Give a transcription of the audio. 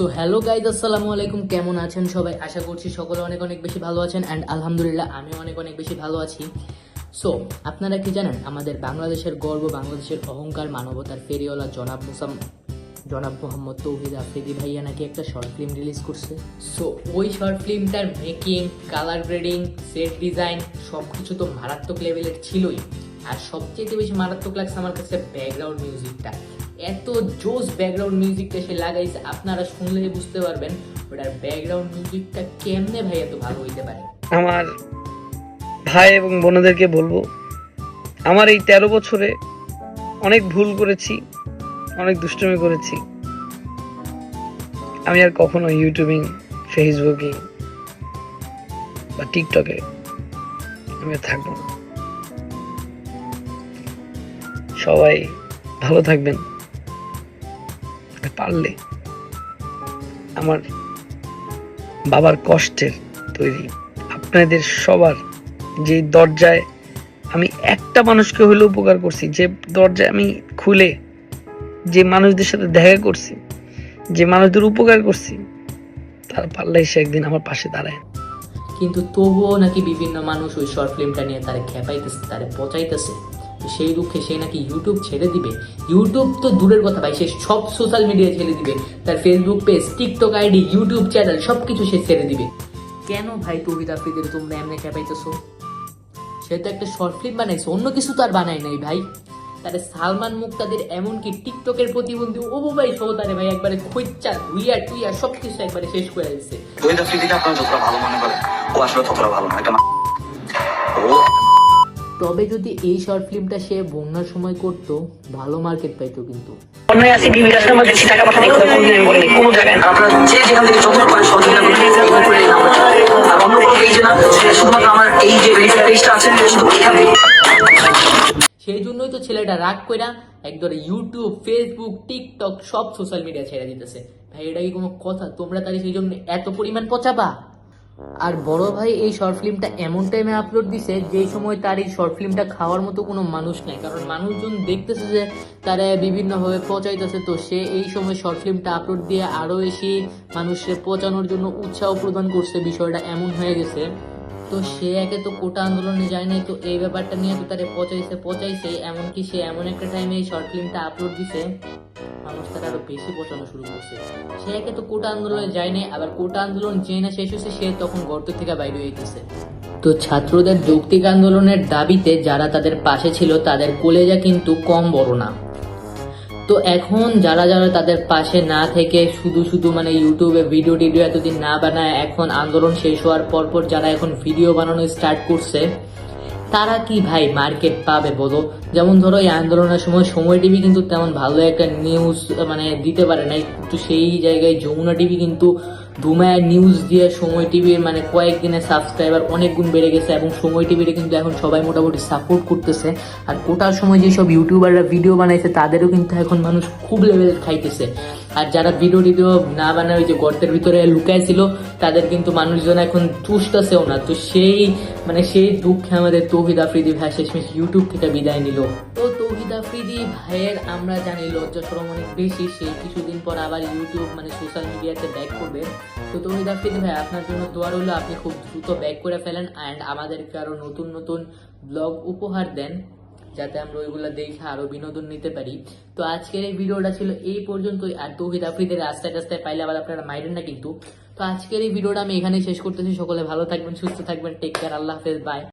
So hello guys আসসালামু আলাইকুম। কেমন আছেন সবাই? আশা করছি সকলে অনেক অনেক বেশি ভালো আছেন অ্যান্ড আলহামদুলিল্লাহ আমি অনেক অনেক বেশি ভালো আছি। সো আপনারা কি জানেন, আমাদের বাংলাদেশের গর্ব, বাংলাদেশের অহংকার, মানবতার ফেরিওয়ালা জনাব মুসাম জনাব মোহাম্মদ তৌহিদ আফ্রিদি ভাইয়া নাকি একটা শর্ট ফিল্ম রিলিজ করছে। সো ওই short ফিল্মটার making colour grading set design সব কিছু তো মারাত্মক লেভেলের ছিলই। আর সবচেয়ে বেশি মারাত্মক লাগছে আমার কাছে ব্যাকগ্রাউন্ড মিউজিকটা এত জোস ব্যাকগ্রাউন্ড মিউজিকটা সে লাগাইছে, আপনারা শুনলেই বুঝতে পারবেন ওটার ব্যাকগ্রাউন্ড মিউজিকটা কেমনে ভাই এত ভালো হইতে পারে? আমার ভাই এবং বোনদেরকে বলব, আমার এই তেরো বছরে অনেক ভুল করেছি, অনেক দুষ্টুমি করেছি। আমি আর কখনো ইউটিউবিং ফেসবুকিং বা টিকটকে আমি আর থাকব না। সবাই ভালো থাকবেন। পারলে আমার বাবার কষ্টের তৈরি। আপনাদের সবার যে দরজায় আমি একটা মানুষকে হলে উপকার করছি, যে দরজায় আমি খুলে যে মানুষদের সাথে দেখা করছি, যে মানুষদের উপকার করছি, তার পারলে এসে একদিন আমার পাশে দাঁড়ায়। কিন্তু তবুও নাকি বিভিন্ন মানুষ ওই শর্ট ফিল্মটা নিয়ে তারা খেপাইতেছে, তারে পচাইতেছে। সেই দুঃখে সে নাকি ইউটিউব ছেড়ে দিবে। ইউটিউব তো দূরের কথা ভাই সে সব সোশ্যাল মিডিয়া ছেড়ে দিবে। তার Facebook page TikTok ID YouTube channel সব কিছু সে ছেড়ে দিবে। কেন ভাই তৌহিদ আফ্রিদের তোমরা এমনি খেপাইতেছো সে তো একটা শর্ট ফিল্ম বানাইছে অন্য কিছু তো আর বানায় নাই ভাই। তারে সালমান মুক্তাদের এমনকি টিকটকের প্রতিবন্ধী? ও ভাই সহ তারে ভাই একবারে খৈচ্চা ধুইয়া টুইয়া সব কিছু একবারে শেষ করে দিচ্ছে তহিদ আফ্রিদিকে আপনারা যতটা ভালো মনে করেন ও আসলে ততটা ভালো না একটা ও তবে যদি এই শর্ট ফিল্মটা সে বন্যার সময় করতো ভালো মার্কেট পাইতো কিন্তু। সেই জন্যই তো ছেলেটা রাগ কইরা একদরে ইউটিউব ফেসবুক টিকটক সব সোশ্যাল মিডিয়া ছেড়ে দিতেছে। ভাই এটা কি কোনো কথা? তোমরা তাহলে সেই জন্য এত পরিমাণ পচাবা? আর বড় ভাই, এই শর্ট ফিল্মটা এমন টাইমে আপলোড দিছে, যেই সময় তার এই শর্ট ফিল্মটা খাওয়ার মতো কোনো মানুষ নাই। কারণ মানুষজন দেখতেছে যে তারা বিভিন্নভাবে পচাইতেছে, তো সে এই সময় শর্ট ফিল্মটা আপলোড দিয়ে আরও বেশি মানুষের পচানোর জন্য উৎসাহ প্রদান করছে, বিষয়টা এমন হয়ে গেছে। তো সে একে তো কোটা আন্দোলনে যায় নাই, তো এই ব্যাপারটা নিয়ে তো তারে পচাইছে পচাইছে, এমনকি সে এমন একটা টাইমে এই শর্ট ফিল্মটা আপলোড দিছে। মানুষ তার আরও বেশি পচানো শুরু করছে। সে একে তো কোটা আন্দোলনে যায় নাই আবার কোটা আন্দোলন যে না শেষ হয়েছে, সে তখন গর্ত থেকে বাইরে গেছে। তো ছাত্রদের যৌক্তিক আন্দোলনের দাবিতে যারা তাদের পাশে ছিল, তাদের কলেজা কিন্তু কম বড় না। তো এখন যারা যারা তাদের পাশে না থেকে শুধু শুধু মানে ইউটিউবে ভিডিও টিডিও এতদিন না বানায়, এখন আন্দোলন শেষ হওয়ার পর পর যারা এখন ভিডিও বানানো স্টার্ট করছে তারা কি ভাই মার্কেট পাবে বলো? যেমন ধরো এই আন্দোলনের সময় সময় টিভি কিন্তু তেমন ভালো একটা নিউজ মানে দিতে পারে নাই। কিন্তু সেই জায়গায় যমুনা টিভি কিন্তু ধুমায় নিউজ দিয়ে সময় টিভির মানে কয়েকদিনের সাবস্ক্রাইবার অনেক গুণ বেড়ে গেছে এবং সময় টিভিতে কিন্তু এখন সবাই মোটামুটি সাপোর্ট করতেছে। আর কোটার সময় যেসব ইউটিউবাররা ভিডিও বানাইছে, তাদেরও কিন্তু এখন মানুষ খুব লেভেল খাইতেছে। আর যারা ভিডিও টিডিও না বানায়, ওই যে গর্তের ভিতরে লুকায় ছিল তাদের কিন্তু মানুষজন এখন চুষতেছেও না। তো সেই মানে সেই দুঃখে আমাদের তৌহিদ আফ্রিদি ভাই শেষমেশ ইউটিউব থেকে বিদায় নিল। আফ্রিদি ভাইয়ের আমরা জানি লজ্জা সরম অনেক বেশি সেই কিছুদিন পর আবার ইউটিউব মানে সোশ্যাল মিডিয়াতে ব্যাক করবে। তো তৌহিদ আফ্রিদি ভাই, আপনার জন্য দোয়া রইল, আপনি খুব দ্রুত ব্যাক করে ফেলেন অ্যান্ড আমাদেরকে আরও নতুন নতুন ব্লগ উপহার দেন, যাতে আমরা ওইগুলো দেখে আরও বিনোদন নিতে পারি। তো আজকের এই ভিডিওটা ছিল এই পর্যন্তই, আর তৌহিদ আফ্রিদের রাস্তায় রাস্তায় পাইলে আবার আপনারা মাইরেন না কিন্তু। তো আজকের এই ভিডিওটা আমি এখানেই শেষ করতেছি, সকলে ভালো থাকবেন, সুস্থ থাকবেন টেক কেয়ার আল্লাহ হাফেজ বাই